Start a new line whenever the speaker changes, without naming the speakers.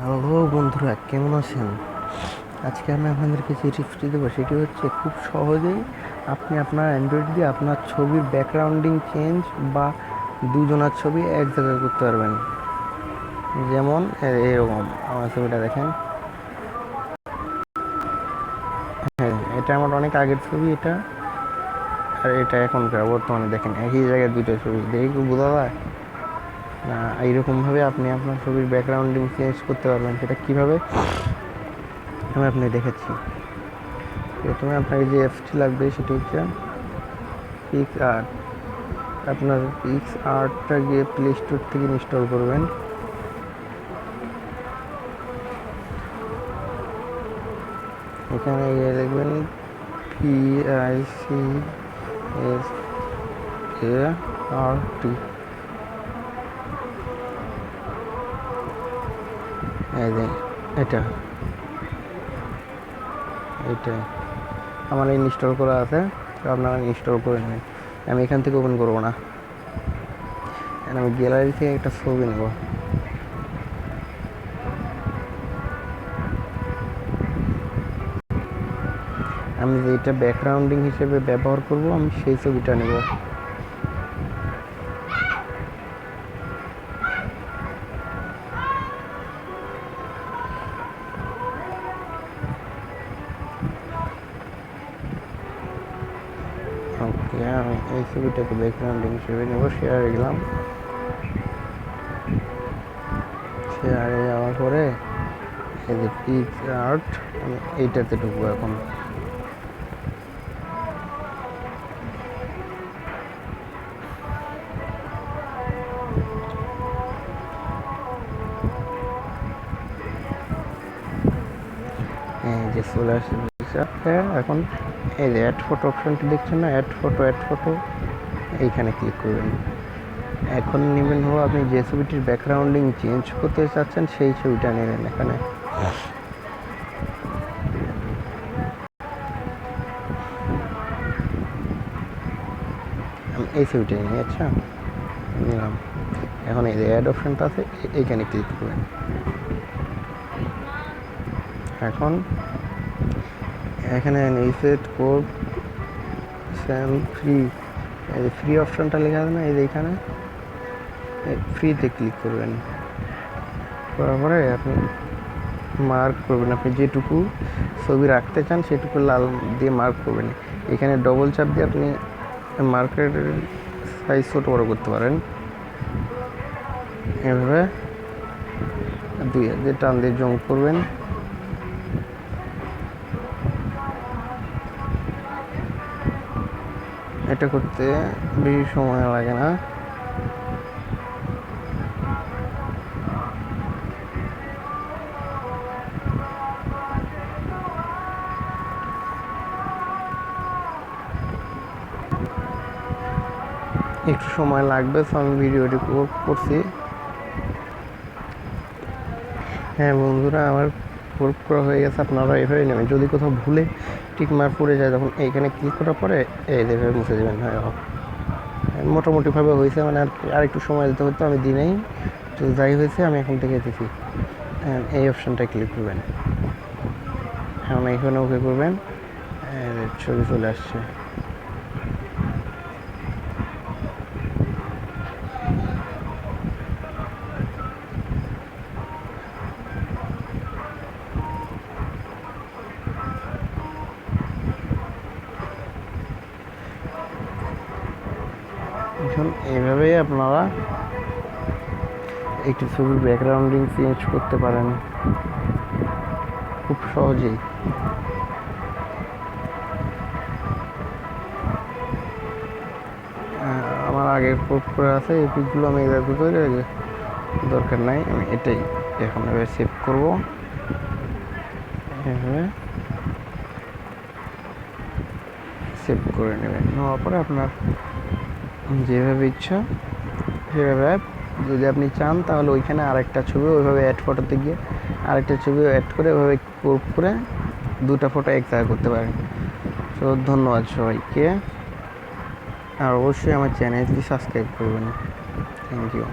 Hello বন্ধুরা, কেমন আছেন? আজকে আমি আপনাদেরকে যে টিপসটি দেবো, সেটি হচ্ছে খুব সহজেই আপনি আপনার অ্যান্ড্রয়েড দিয়ে আপনার ছবির ব্যাকগ্রাউন্ডিং চেঞ্জ বা দুজনার ছবি এক জায়গায় করতে পারবেন। যেমন এরকম, আমার ছবিটা দেখেন। হ্যাঁ এটা আমার অনেক আগের ছবি এটা। আর এটা এখনকার, বর্তমানে দেখেন, একই জায়গায় দুটো ছবি। দেখি বোঝা যায়? এইরকমভাবে আপনি আপনার ছবির ব্যাকগ্রাউন্ডিং চেঞ্জ করতে পারবেন। সেটা কীভাবে? আমি আপনাকে দেখাচ্ছি। প্রথমে আপনাকে যে অ্যাপসটি লাগবে সেটি হচ্ছে পিক্স আর্ট আপনার পিক্স আর্টটা গিয়ে প্লে স্টোর থেকে ইনস্টল করবেন। এখানে গিয়ে দেখবেন P I C S A R T এটা। এটা। আমার ইনস্টল করা আছে আপনারা ইনস্টল করে নেবেন। আমি এখান থেকে ওপেন করব না। আমি গ্যালারি থেকে একটা ছবি নেব। আমি যেটা ব্যাকগ্রাউন্ডিং হিসেবে ব্যবহার করব, আমি সেই ছবিটা নেব। আমি এই ছবিটাকে ব্যাকগ্রাউন্ডিং হিসেবে নেব শেয়ারে গেলাম শেয়ারে যাওয়ার পরে, এই এইটাতে ঢুকবো এখন। এই যে চলে আসছে হ্যাঁ এখন এই যে অ্যাড ফটো অপশনটি দেখছেন না অ্যাড ফটো অ্যাড ফটো এইখানে ক্লিক করবেন। এখন নেবেন হলো আপনি যে ছবিটির ব্যাকগ্রাউন্ডিং চেঞ্জ করতে চাচ্ছেন, সেই ছবিটা নেবেন এখানে। এই ছবিটা নিই আচ্ছা নিলাম। এখন এই যে অ্যাড অপশনটা আছে এইখানে ক্লিক করবেন। এখন এখানে ইফেক্ট কোড, স্যাম ফ্রি। এই যে ফ্রি অপশনটা লেখা আছে না, এই যে এখানে ফ্রিতে ক্লিক করবেন। করার পরে আপনি মার্ক করবেন। আপনি যেটুকু ছবি রাখতে চান, সেটুকু লাল দিয়ে মার্ক করবেন। এখানে ডবল চাপ দিয়ে আপনি মার্কের সাইজ ছোটো বড়ো করতে পারেন। এভাবে দুই দিয়ে টান দিয়ে জং করবেন। এটা করতে বেশি সময় লাগে না। একটু সময় লাগবে তো আমি ভিডিওটি কর- করছি। হ্যাঁ বন্ধুরা, আমার করা হয়ে গেছে, আপনারা এভাবে নেবেন। যদি কোথাও ভুলে টিক মার পড়ে যায় তখন এইখানে ক্লিক করার পরে এই দেখে মুছে দেবেন হ্যাঁ মোটামুটিভাবে হয়েছে মানে আর একটু সময় দিতে হতো আমি দিনেই তো যাই হয়েছে আমি এখন থেকে হ্যাঁ, এই অপশানটায় ক্লিক করবেন। এখন এইখানে ওকে করবেন। ছবি চলে আসছে। এখন এইভাবেই আপনারা একটি ছবির ব্যাকগ্রাউন্ডিং চেঞ্জ করতে পারেন। খুব সহজেই। আমার আগের পোস্ট করে আছে, এই পিকগুলো আমি এভাবে করে দরকার নাই, আমি এটাই এখন এভাবে সেভ করব। এভাবে সেভ করে নেবেন। নেওয়ার পরে আপনার যেভাবে ইচ্ছা, সেভাবে যদি আপনি চান, তাহলে ওইখানে আরেকটা ছবি ওইভাবে অ্যাড ফটোতে গিয়ে আরেকটা ছবি অ্যাড করে ওইভাবে গ্রুপ করে দুটা ফটো এক জায়গায় করতে পারেন। তো ধন্যবাদ সবাইকে। আর অবশ্যই আমার চ্যানেলটি সাবস্ক্রাইব করবেন। Thank you